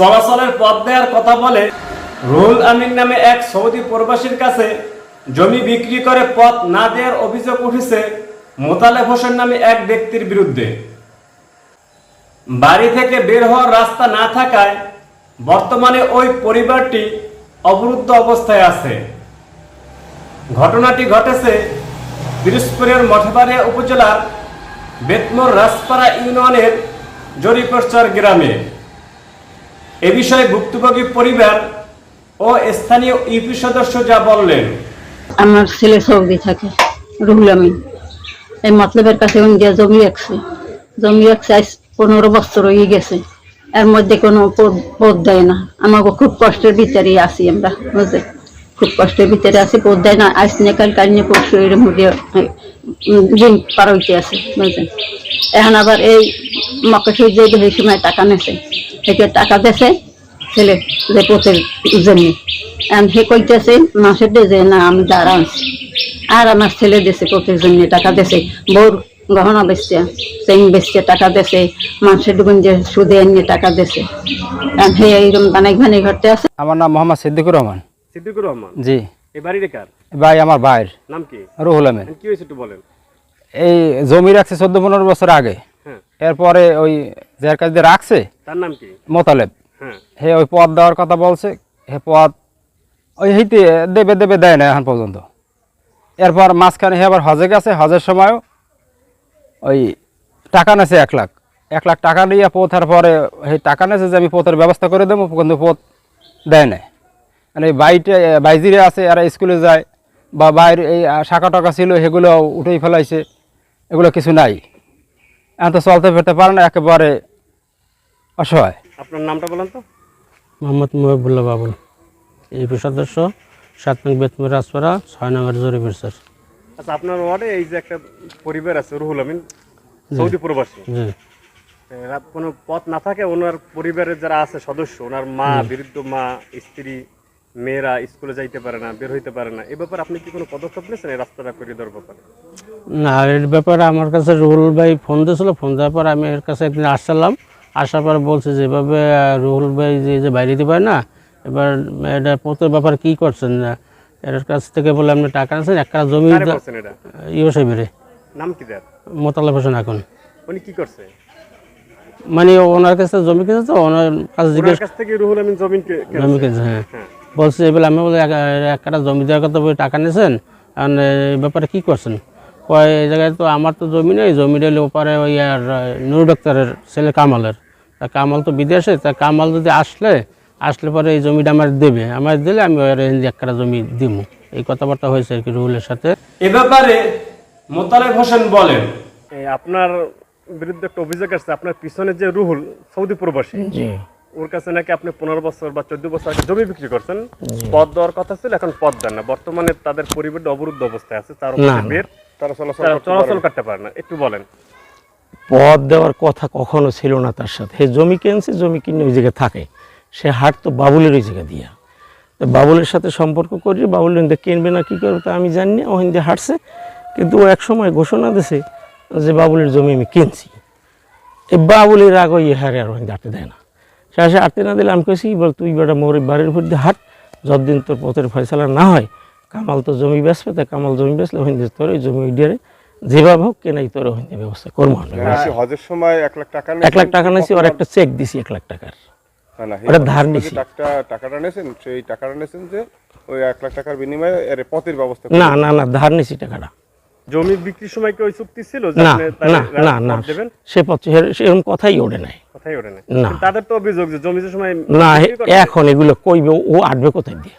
চলাচলের পথ দেওয়ার কথা বলে রুহুল আমিন নামে এক সৌদি প্রবাসীর কাছে জমি বিক্রি করে পথ না দেওয়ার অভিযোগ উঠেছে মোতালেব হোসেন নামে এক ব্যক্তির বিরুদ্ধে। বাড়ি থেকে বের হওয়ার রাস্তা না থাকায় বর্তমানে ওই পরিবারটি অবরুদ্ধ অবস্থায় আছে। ঘটনাটি ঘটেছে পিরোজপুরের মঠবাড়িয়া উপজেলার বেতমোর রাজপাড়া ইউনিয়নের জরিপরচর গ্রামে। এ বিষয়ে ভুক্তভোগী পরিবার ও স্থানীয় ইউপি সদস্য যা বললেন। আমার ছেলে সৌদি থাকে, রুহুল আমিন। এই মতলবের কাছে জমি রাখছে জমি রাখছে আজ পনেরো বছর হয়ে গেছে। এর মধ্যে কোনো পদ- দেয় না। আমাকে খুব কষ্টের ভিতরে আছি আমরা, বুঝলে? খুব কষ্টের ভিতরে আছি, পদ দেয় না। আজ নিয়ে কাল নিয়ে পরশু এর মধ্যে দিন পার হইতে আছে বুঝলেন এখন আবার এই মকে সূর্য এই সময় টাকা নেছে। থেকে টাকা দেছে ছেলে যে পথের জন্য সে কইতেছে মাসের দিয়ে যে না আমি দাঁড়া আর আমার ছেলে দেশে পথের জন্য টাকা দেছে। বউর গহনা বেচছে চেইন বেচছে টাকা দেছে। মানুষের ডুবন যে সুদে এনে টাকা দেছে। এখন হে এইরকম বানাই বানাই ঘরতে আছে। আমার নাম মোহাম্মদ সিদ্দিকুর রহমান। সিদ্দিকুর রহমান? জি। এ বাড়ির কার? ভাই আমার ভাইয়ের। নাম কি? রুহুল আমিন। কি হয়েছে একটু বলেন। এই জমি রাখছে চোদ্দ পনেরো বছর আগে। হ্যাঁ। এরপরে ওই যার কাছে দিয়ে রাখছে তার নাম কি? মোতালেব। হ্যাঁ। হে ওই পদ দেওয়ার কথা বলছে হে পদ ওই হইতে দেবে দেবে দেয় না এখন পর্যন্ত। এরপর মাঝখানে হে আবার হজে গেছে হজের সময়ও ওই টাকা নেছে এক লাখ। এক লাখ টাকা নিয়ে পৌঁছার পরে সেই টাকা নেছে যে আমি পথের ব্যবস্থা করে দেবো কিন্তু পথ দেয় না মানে এই বাইটে বাইজিরে আছে এরা স্কুলে যায় বা বাইরে এই শাখা টাকা ছিল সেগুলো উঠেই ফেলাইছে এগুলো কিছু নাই। এখন তো চলতে ফিরতে পারে না একেবারে অসহায়। আপনার নামটা বলেন তো। মোহাম্মদ মহিবুল্লাহ বাবুল ইউপি সদস্য সাত নং বেতমুর রাজপাড়া ছয় নম্বর জরিপের স্যার। আচ্ছা আপনার ওয়ার্ডে এই যে একটা পরিবার আছে রুহুল আমিন সৌদি প্রবাসী। জি। এরা কোনো পথ না থাকে ওনার পরিবারের যারা আছে সদস্য ওনার মা বৃদ্ধ মা স্ত্রী মেয়েরা স্কুলে যাইতে পারে না বের হইতে পারে না এ ব্যাপারে আপনি কি কোনো পদক্ষেপ নিয়েছেন এই রাস্তাটা করে দেওয়ার ব্যাপারে? না এর ব্যাপারে আমার কাছে রুহুল ভাই ফোন দিয়েছিল ফোন দেওয়ার পর আমি এর কাছে একদিন আসছিলাম। আসার পর বলছে যে এভাবে রুহুল ভাই যে যে বাইরে দিতে পারে না এবার এটা পথের ব্যাপারে কী করছেন না? এর কাছ থেকে বলে আপনি টাকা আনছেন একটা জমি ইয়ে সাহেবের নাম কি দেয় মোতালেব হোসেন এখন। উনি কি করছে? মানে ওনার কাছে জমি কিনেছে তো ওনার কাছে জিজ্ঞেস কাছ থেকে রুহুল আমিন জমিন কে- জমি কিনেছে হ্যাঁ। হ্যাঁ। বলছে এবার আমি বলে এক- একটা জমি দেওয়ার কথা বলে টাকা নিয়েছেন আর এই ব্যাপারে কি করছেন? কয় এই জায়গায় তো আমার তো জমি নেই জমি নিলে ওপারে ওই আর নুর ডাক্তারের ছেলে কামালের। তা কামাল তো বিদেশে তা কামাল যদি আসলে আসলে পরে এই জমিটা আমার দেবে। আমার দিলে আমি ওর একটা জমি দিব এই কথাবার্তা হয়েছে আর কি রুহুলের সাথে। এ ব্যাপারে মোতালেব হোসেন বলেন। আপনার বিরুদ্ধে একটা অভিযোগ আসছে আপনার পিছনে যে রুহুল সৌদি প্রবাসী ওর কাছে নাকি আপনি পনেরো বছর বা চোদ্দ বছর আগে জমি বিক্রি করছেন? পদ দেওয়ার কথা ছিল এখন পদ দেন না। বর্তমানে তাদের পরিবারটা অবরুদ্ধ অবস্থায় আছে তার। বের তারা চলাচল করতে পারে না। একটু বলেন। পদ দেওয়ার কথা কখনো ছিল না তার সাথে। সে জমি কিনছে জমি কিনে ওই জায়গায় থাকে। সে হাট তো বাবুলের ওই জায়গা দিয়া। তো বাবুলের সাথে সম্পর্ক করি বাবুল হিন্দে কিনবে না কী করবে? তা আমি জানি না ও হিন্দে হাঁটছে। কিন্তু ও এক সময় ঘোষণা দিছে যে বাবুলের জমি আমি কিনছি। এই বাবুলের আগে ইয়ে হারে আর হিন্দে হাঁটতে দেয় না। সে আসে হাঁটতে না দিলে আমি কেছি বল তুই বেটা মোর বাড়ির উপর দিয়ে হাঁট। যতদিন তোর পথের ফয়সালা না হয় কামাল তো জমি বেচবে তা কামাল জমি বেচলে হিন্দে তোর ওই জমি ডিয়ারে যেভাবে হোক কেনাই তোর হিন্দে ব্যবস্থা করব হজের সময় এক লাখ টাকা এক লাখ টাকা নিয়েছি ওর একটা চেক দিছি এক লাখ টাকার। না, না, ওটা ধার নিছি। টাকাটা টাকাটা নিয়েছেন সেই টাকাটা নিয়েছেন যে ওই এক লাখ টাকার বিনিময়ে এর পথের ব্যবস্থা না না না ধার নিছি টাকাটা। জমি বিক্রির সময় কি ওই চুক্তি ছিল না না না না সে পথ সেরকম কথাই ওঠে নাই। কথাই ওঠে না। না। তাদের তো অভিযোগ যে সময় না এখন এগুলো কইবে ও আটবে কোথায় দিয়ে?